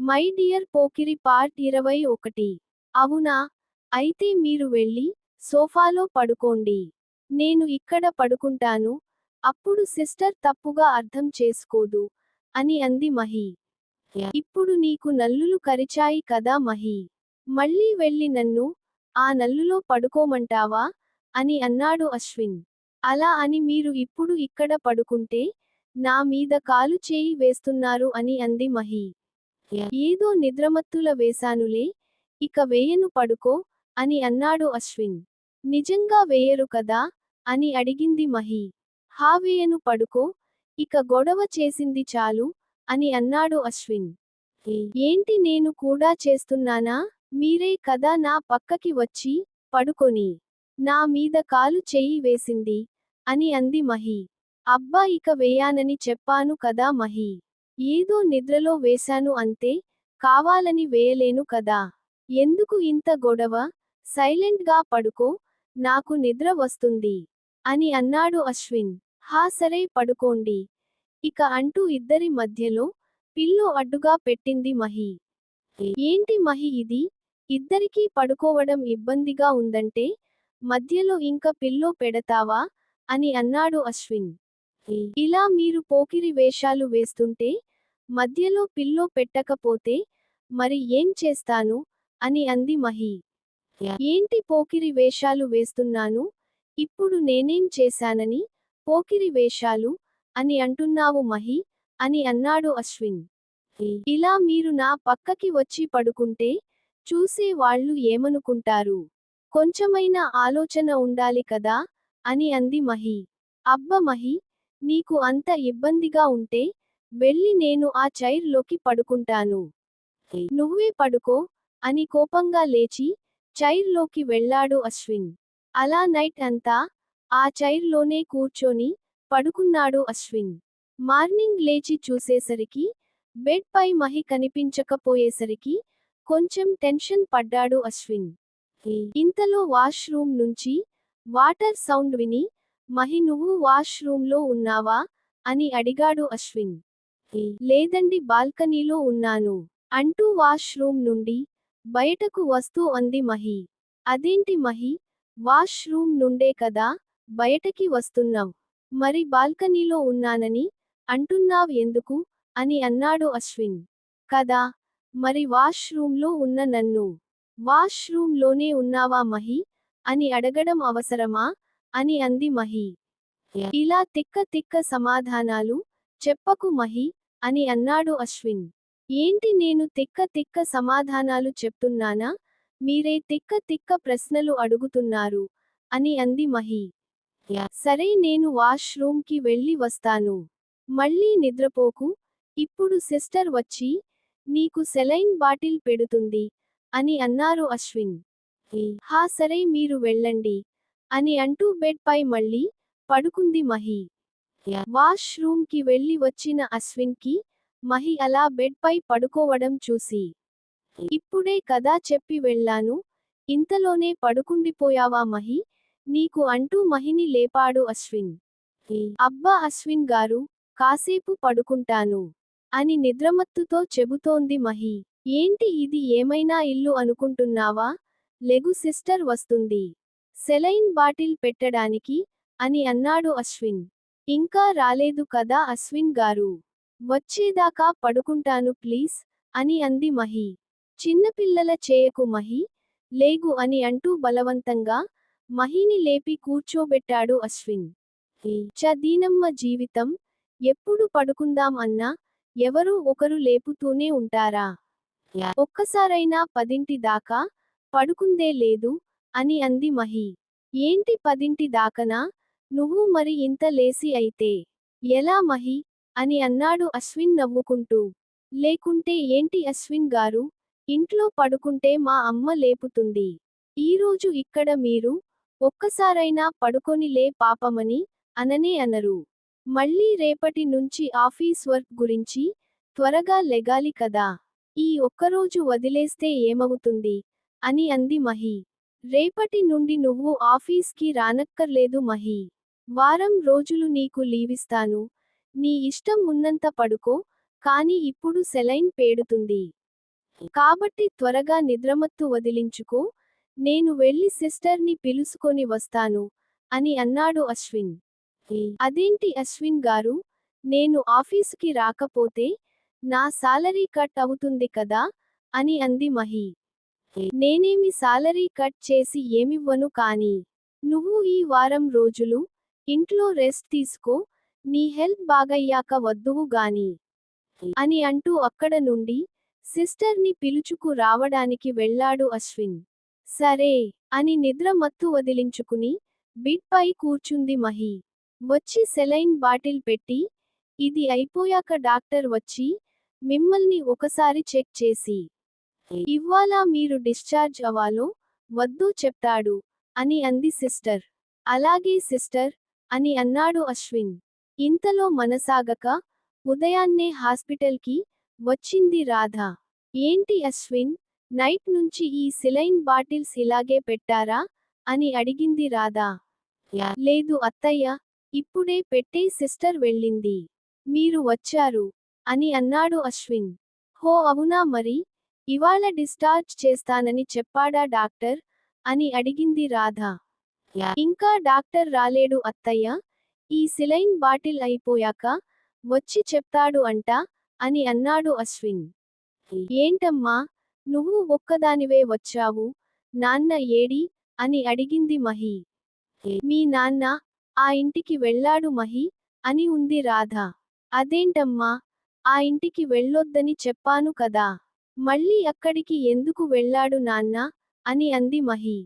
My dear Pokiri part ఇరవై ఒకటి. అవునా? అయితే మీరు వెళ్ళి సోఫాలో పడుకోండి. నేను ఇక్కడ పడుకుంటాను. అప్పుడు సిస్టర్ తప్పుగా అర్థం చేసుకోదు. అని అంది మహి. ఇప్పుడు నీకు నల్లులు కరిచాయి కదా మహి. మళ్ళీ వెళ్ళి నన్ను ఆ నల్లులో పడుకోమంటావా? అని అన్నాడు అశ్విన్. అలా అని మీరు ఇప్పుడు ఇక్కడ పడుకుంటే నా మీద కాలు చేయి వేస్తున్నారు అని అంది మహి. ఏదో నిద్రమత్తుల వేశానులే ఇక వేయను పడుకో అని అన్నాడు అశ్విన్. నిజంగా వేయరు కదా అని అడిగింది మహి. హా వేయను పడుకో ఇక గొడవ చేసింది చాలు అని అన్నాడు అశ్విన్. ఏంటి నేను కూడా చేస్తున్నానా? మీరే కదా నా పక్కకి వచ్చి పడుకొని నా మీద కాలు చెయ్యి వేసింది అని అంది మహి. అబ్బా ఇక వేయానని చెప్పాను కదా మహి. ఏదో నిద్రలో వేశాను అంతే కావాలని వేయలేను కదా. ఎందుకు ఇంత గొడవ? సైలెంట్గా పడుకో నాకు నిద్ర వస్తుంది అని అన్నాడు అశ్విన్. హా సరే పడుకోండి. ఇక అంటూ ఇద్దరి మధ్యలో పిల్లు అడ్డుగా పెట్టింది మహి. ఏంటి మహి ఇది? ఇద్దరికీ పడుకోవడం ఇబ్బందిగా ఉందంటే మధ్యలో ఇంక పిల్లో పెడతావా? అని అన్నాడు అశ్విన్. ఇలా మీరు పోకిరి వేషాలు వేస్తుంటే మధ్యలో పిల్లో పెట్టకపోతే మరి ఏం చేస్తాను? అని అంది మహి. ఏంటి పోకిరి వేషాలు వేస్తున్నాను? ఇప్పుడు నేనేం చేశానని? పోకిరి వేషాలు అని అంటున్నావు మహి? అని అన్నాడు అశ్విన్. ఇలా మీరు నా పక్కకి వచ్చి పడుకుంటే చూసే వాళ్ళు ఏమనుకుంటారు? కొంచెమైనా ఆలోచన ఉండాలి కదా? అని అంది మహి. అబ్బ మహి నీకు అంత ఇబ్బందిగా ఉంటే వెళ్ళి నేను ఆ చైర్లోకి పడుకుంటాను. నువ్వే పడుకో అని కోపంగా లేచి చైర్లోకి వెళ్ళాడు అశ్విన్. అలా నైట్ అంతా ఆ చైర్లోనే కూర్చొని పడుకున్నాడు అశ్విన్. మార్నింగ్ లేచి చూసేసరికి బెడ్ పై మహి కనిపించకపోయేసరికి కొంచెం టెన్షన్ పడ్డాడు అశ్విన్. ఇంతలో వాష్రూమ్ నుంచి వాటర్ సౌండ్ విని మహి నువ్వు వాష్రూమ్లో ఉన్నావా? అని అడిగాడు అశ్విన్. లేదండి బాల్కనీలో ఉన్నాను. అంటూ వాష్రూమ్ నుండి బయటకు వస్తూ అంది మహి. అదేంటి మహి? వాష్రూమ్ నుండే కదా బయటకి వస్తున్నావు మరి బాల్కనీలో ఉన్నానని అంటున్నావ్ ఎందుకు? అని అన్నాడు అశ్విన్. కదా మరి వాష్రూమ్లో ఉన్న నన్ను వాష్రూమ్లోనే ఉన్నావా మహి? అని అడగడం అవసరమా? అని అంది మహి. ఇలా తిక్క తిక్క సమాధానాలు చెప్పకు మహి. అని అన్నాడు అశ్విన్. ఏంటి నేను తిక్క తిక్క సమాధానాలు చెప్తున్నానా? మీరే తిక్క తిక్క ప్రశ్నలు అడుగుతున్నారు అని అంది మహి. సరే నేను వాష్రూమ్కి వెళ్ళి వస్తాను. మళ్ళీ నిద్రపోకు. ఇప్పుడు సిస్టర్ వచ్చి నీకు సెలైన్ బాటిల్ పెడుతుంది అని అన్నారు అశ్విన్. హా సరే మీరు వెళ్ళండి అని అంటూ బెడ్ పై మళ్ళీ పడుకుంది మహి. వాష్రూమ్కి వెళ్ళి వచ్చిన అశ్విన్కి మహి అలా బెడ్ పై పడుకోవడం చూసి ఇప్పుడే కదా చెప్పి వెళ్ళాను ఇంతలోనే పడుకుండిపోయావా మహి? నీకు అంటూ మహిని లేపాడు అశ్విన్. అబ్బా అశ్విన్ గారు కాసేపు పడుకుంటాను అని నిద్రమత్తుతో చెబుతోంది మహి. ఏంటి ఇది? ఏమైనా ఇల్లు అనుకుంటున్నావా? లెగు సిస్టర్ వస్తుంది. సెలైన్ బాటిల్ పెట్టడానికి అని అన్నాడు అశ్విన్. ఇంకా రాలేదు కదా అశ్విన్ గారు. వచ్చేదాకా పడుకుంటాను ప్లీజ్ అని అంది మహి. చిన్నపిల్లల చేయకు మహి లేగు అని అంటూ బలవంతంగా మహిని లేపి కూర్చోబెట్టాడు అశ్విన్. చ దీనమ్మ జీవితం ఎప్పుడు పడుకుందాం అన్నా ఎవరూ ఒకరు లేపుతూనే ఉంటారా? ఒక్కసారైనా పదింటి దాకా పడుకుందే లేదు అని అంది మహి. ఏంటి పదింటి దాకనా? నువ్వు మరి ఇంత లేసి అయితే ఎలా మహి? అని అన్నాడు అశ్విన్ నవ్వుకుంటూ. లేకుంటే ఏంటి అశ్విన్ గారు? ఇంట్లో పడుకుంటే మా అమ్మ లేపుతుంది. ఈరోజు ఇక్కడ మీరు ఒక్కసారైనా పడుకొని లే పాపమని అననే అనరు. మళ్ళీ రేపటి నుంచి ఆఫీస్ వర్క్ గురించి త్వరగా లెగాలి కదా. ఈ ఒక్కరోజు వదిలేస్తే ఏమవుతుంది? అని అంది మహి. రేపటి నుండి నువ్వు ఆఫీస్కి రానక్కర్లేదు మహి. వారం రోజులు నీకు లీవిస్తాను. నీ ఇష్టం ఉన్నంత పడుకో కాని ఇప్పుడు సెలైన్ పేడుతుంది. కాబట్టి త్వరగా నిద్రమత్తు వదిలించుకో. నేను వెళ్ళి సిస్టర్ని పిలుసుకొని వస్తాను అని అన్నాడు అశ్విన్. అదేంటి అశ్విన్ గారు? నేను ఆఫీసుకి రాకపోతే నా సాలరీ కట్ అవుతుంది కదా అని అంది మహి. నేనేమి సాలరీ కట్ చేసి ఏమివ్వను కానీ నువ్వు ఈ వారం రోజులు ఇంట్లో రెస్ట్ తీసుకో నీ హెల్త్ బాగయ్యాక వద్దువు గాని అని అంటూ అక్కడ నుండి సిస్టర్ని పిలుచుకు రావడానికి వెళ్ళాడు అశ్విన్. సరే అని నిద్ర మత్తు వదిలించుకుని బిడ్పై కూర్చుంది మహి. వచ్చి సెలైన్ బాటిల్ పెట్టి ఇది అయిపోయాక డాక్టర్ వచ్చి మిమ్మల్ని ఒకసారి చెక్ చేసి ఇవ్వాలా మీరు డిశ్చార్జ్ అవ్వాలో వద్దు చెప్తాడు అని అంది సిస్టర్. అలాగే సిస్టర్ అని అన్నాడు అశ్విన్. ఇంతలో మనసాగక ఉదయాన్నే హాస్పిటల్కి వచ్చింది రాధ. ఏంటి అశ్విన్ నైట్ నుంచి ఈ సిలైన్ బాటిల్స్ ఇలాగే పెట్టారా? అని అడిగింది రాధా. లేదు అత్తయ్య ఇప్పుడే పెట్టే సిస్టర్ వెళ్ళింది. మీరు వచ్చారు అని అన్నాడు అశ్విన్. హో అవునా మరి ఇవాళ డిశ్చార్జ్ చేస్తానని చెప్పాడా డాక్టర్? అని అడిగింది రాధ. ఇంకా డాక్టర్ రాలేడు అత్తయ్య. ఈ సిలైన్ బాటిల్ అయిపోయాక వచ్చి చెప్తాడు అంట అని అన్నాడు అశ్విన్. ఏంటమ్మా నువ్వు ఒక్కదానివే వచ్చావు నాన్న ఏడి అని అడిగింది మహి. మీ నాన్న ఆ ఇంటికి వెళ్ళాడు మహి అని ఉంది రాధ. అదేంటమ్మా ఆ ఇంటికి వెళ్ళొద్దని చెప్పాను కదా. మళ్ళీ అక్కడికి ఎందుకు వెళ్ళాడు నాన్న అని అంది మహి.